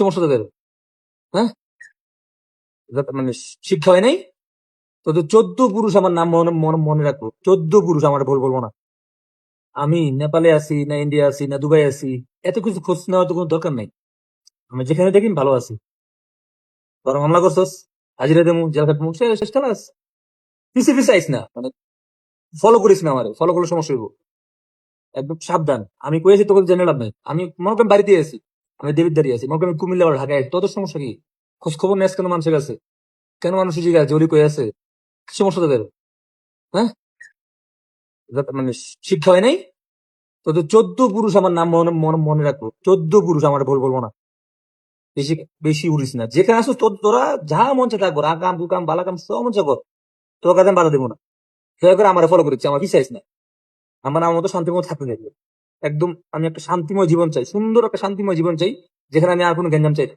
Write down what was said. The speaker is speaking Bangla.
সমস্যা তোদের হ্যাঁ মানে শিক্ষা হয় নাই? তোদের চোদ্দ পুরুষ আমার নাম মনে রাখব। চোদ্দ পুরুষ আমার ভুল বলব না। আমি নেপালে আছি, না ইন্ডিয়া আছি, না দুবাই আছি। এত কিছু খোঁজ নেওয়ার তো কোনো দরকার নাই। আমি যেখানে দেখি ভালো আছি। বরং মামলা করছস, হাজিরা দেবো, জেল খাটবো শেষ শেষ খালাস। পিছিয়ে পিছিয়ে আইস না মানে ফলো করিস না আমার ফলো করলে সমস্যা হইব। একদম সাবধান। আমি কয়েছি তোকে জেনে লাভ নাই। আমি মনে করেন বাড়িতে আছি। আমি দেবীর দাঁড়িয়ে আছি। মনে আমি কুমিল্লা ঢাকায়। তোদের সমস্যা কি? খোঁজ খবর নেস কেন মানুষের কাছে? কেন জিজ্ঞাসা আছে ওলি কই আছে? কি সমস্যা তোদের? হ্যাঁ? মানে শিক্ষা হয় নাই? তোদের চোদ্দ পুরুষ আমার নাম মনে মনে মনে রাখব। চোদ্দ পুরুষ আমার ভুল বলব না। বেশি বেশি উড়িস না। যেখানে আসো তোর যা মন চায় তা কর। আকাম কুকাম বালাকাম সব মন চায় কর। তোর কাছে বাধা দেবো না। দয়া করে, আমার ফলো করেছি। আমার কি চাইস না আমার আমার মতো শান্তিময় থাকতে চাইবে একদম আমি একটা শান্তিময় জীবন চাই, সুন্দর একটা শান্তিময় জীবন চাই, যেখানে আমি আর কোনো গ্যাঞ্জাম চাই না।